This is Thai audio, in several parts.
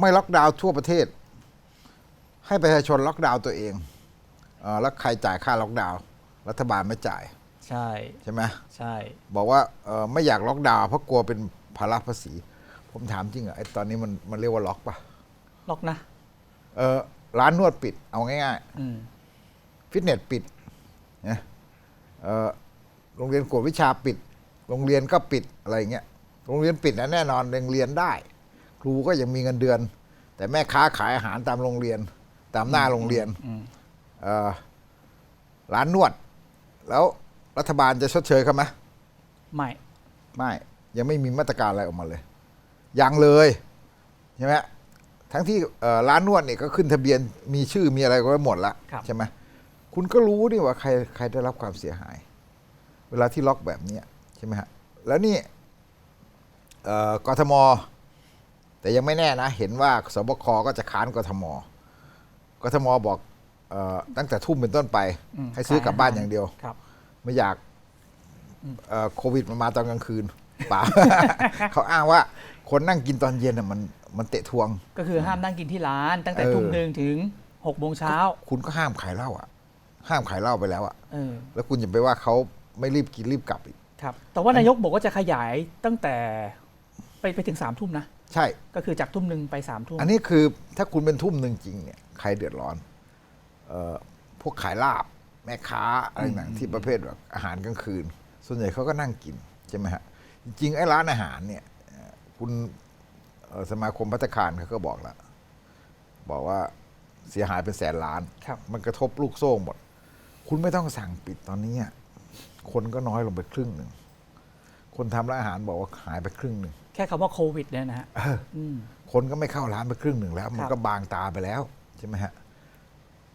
ไม่ล็อกดาวน์ทั่วประเทศ ให้ประชาชนล็อกดาวน์ตัวเองเออแล้วใครจ่ายค่าล็อกดาวน์รัฐบาลไม่จ่ายใช่ ใช่ไหมใช่ บอกว่าเออไม่อยากล็อกดาวน์เพราะกลัวเป็นภาระภาษี ผมถามจริงเหรอไอ้ตอนนี้มันมันเรียกว่าล็อกปะล็อกนะ เออร้านนวดปิดเอาง่ายอืม ๆฟิตเนสปิดนะเออโรงเรียนกวดวิชาปิด โรงเรียนก็ปิดอะไรอย่างเงี้ยโรงเรียนปิดนะแน่นอนยังเรียนได้ ครูก็ยังมีเงินเดือน แต่แม่ค้าขายอาหารตามโรงเรียน ตามหน้าโรงเรียนอืมเอ่อร้านนวด แล้วรัฐบาลจะชดเชยเขาไหมไม่ไม่ยังไม่มีมาตรการอะไรออกมาเลย ยังเลยใช่ไหมทั้งที่เอ่อร้านนวดเนี่ยก็ขึ้นทะเบียนมีชื่อมีอะไรก็ไว้หมดละครับใช่ไหมคุณก็รู้นี่ว่าใครใครได้รับความเสียหาย เวลาที่ล็อกแบบเนี้ยใช่ไหมฮะแล้วนี่เอ่อกทม แต่ยังไม่แน่นะ เห็นว่าสบคก็จะค้านกทม กทมบอกเออตั้งแต่ทุ่มเป็นต้นไปมให้ซื้อกลับบ้านอย่างเดียวครับไม่อยากเอ่อโควิดมันมาตอนกลางคืนเปล่าเขาอ้างว่าคนนั่งกินตอนเย็นน่ะมันมันเตะทวง ก็คือห้ามนั่งกินที่ร้าน ตั้งแต่เออทุ่มหนึ่งถึงหกโมงเช้า คุณก็ห้ามขายเหล้าอะ ห้ามขายเหล้าไปแล้วอะเออแล้วคุณจะไปว่าเขาไม่รีบกินรีบกลับอีกครับ แต่ว่านายกบอกว่าจะขยายตั้งแต่ ไปไปถึงสามทุ่มนะ ใช่ ก็คือจากทุ่มหนึ่งไปสามทุ่มอันนี้คือถ้าคุณเป็นทุ่มหนึ่งจริงเนี่ยใครเดือดร้อนเอ่อพวกขายลาบแม่ค้าอะไรต่างๆที่ประเภทแบบอาหารกลางคืน ส่วนใหญ่เขาก็นั่งกินใช่ไหมฮะจริงๆไอ้ร้านอาหารเนี่ยเอ่อคุณเอ่อสมาคมพัตตาคารเขาก็บอกแล้ว บอกว่าเสียหายเป็นแสนล้านครับมันกระทบลูกโซ่หมด คุณไม่ต้องสั่งปิดตอนนี้อะคนก็น้อยลงไปครึ่งหนึ่ง คนทำร้านอาหารบอกว่าหายไปครึ่งหนึ่งแค่คำว่าโควิดเนี่ยนะฮะเอออืม คนก็ไม่เข้าร้านไปครึ่งหนึ่งแล้ว มันครับก็บางตาไปแล้วใช่ไหมฮะ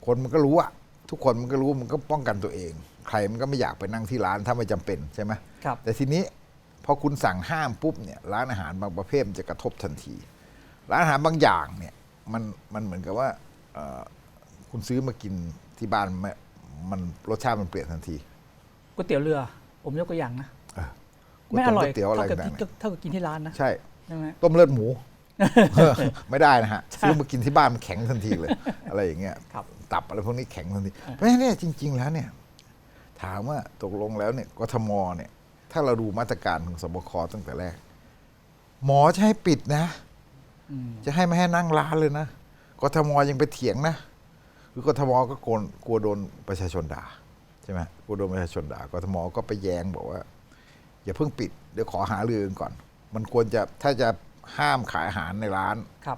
คนมันก็รู้อะทุกคนมันก็รู้มันก็ป้องกันตัวเอง ใครมันก็ไม่อยากไปนั่งที่ร้านถ้าไม่จำเป็นใช่ไหมครับ แต่ทีนี้พอคุณสั่งห้ามปุ๊บเนี่ยร้านอาหารบางประเภทมันจะกระทบทันที ร้านอาหารบางอย่างเนี่ยมันมันเหมือนกับว่าเอ่อคุณซื้อมากินที่บ้านมันมันรสชาติมันเปลี่ยนทันทีก๋วยเตี๋ยวเรือ ผมยกตัวอย่างนะ เออ ไม่อร่อยก๋วยเตี๋ยวอะไรเท่ากับต่างที่เท่ากับกินที่ร้านนะๆใช่ ใช่ไหม ต้มเลือดหมู ไม่ได้นะฮะซื้อมากินที่บ้านมันแข็งทันทีเลย อะไรอย่างเงี้ยครับ ตับอะไรพวกนี้แข็งทันที เพราะฉะนั้นเนี่ยจริง ๆ แล้วเนี่ย ถามว่าตกลงแล้วเนี่ยกทมเนี่ย ถ้าเราดูมาตรการของสบคตั้งแต่แรก หมอจะให้ปิดนะ อืมจะให้ไม่ให้นั่งร้านเลยนะกทมยังไปเถียงนะ คือกทมก็กลัวกลัวโดนประชาชนด่าใช่ไหมกลัวโดนประชาชนด่ากทมก็ไปแย้งบอกว่า อย่าเพิ่งปิดเดี๋ยวขอหารือกันก่อน มันควรจะถ้าจะห้ามขายอาหารในร้านครับ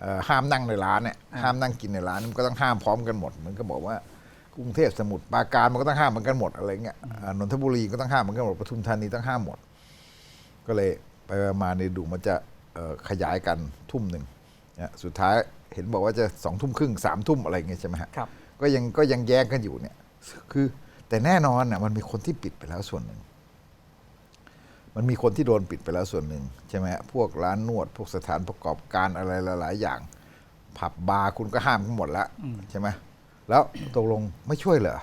เอ่อห้ามนั่งในร้านเนี่ยอ่าห้ามนั่งกินในร้านมันก็ต้องห้ามพร้อมกันหมดมันก็บอกว่ากรุงเทพสมุทรปราการมันก็ต้องห้ามเหมือนกันหมดอะไรเงี้ยอ่านนทบุรีก็ต้องห้ามเหมือนกันหมดปทุมธานีต้องห้ามหมด ก็เลยไปมาในดูมันจะเอ่อขยายกันทุ่มหนึ่งเนี่ยสุดท้ายเห็นบอกว่าจะสองทุ่มครึ่งสามทุ่มอะไรเงี้ยใช่ไหมฮะครับก็ยังก็ยังแย้งกันอยู่เนี่ยคือแต่แน่นอนน่ะมันมีคนที่ปิดไปแล้วส่วนหนึ่ง มันมีคนที่โดนปิดไปแล้วส่วนหนึ่งใช่ไหมฮะพวกร้านนวด พวกสถานประกอบการอะไรหลายๆอย่าง ผับบาร์คุณก็ห้ามกันหมดแล้วอืมใช่ไหมแล้วตกลงไม่ช่วยเหรอ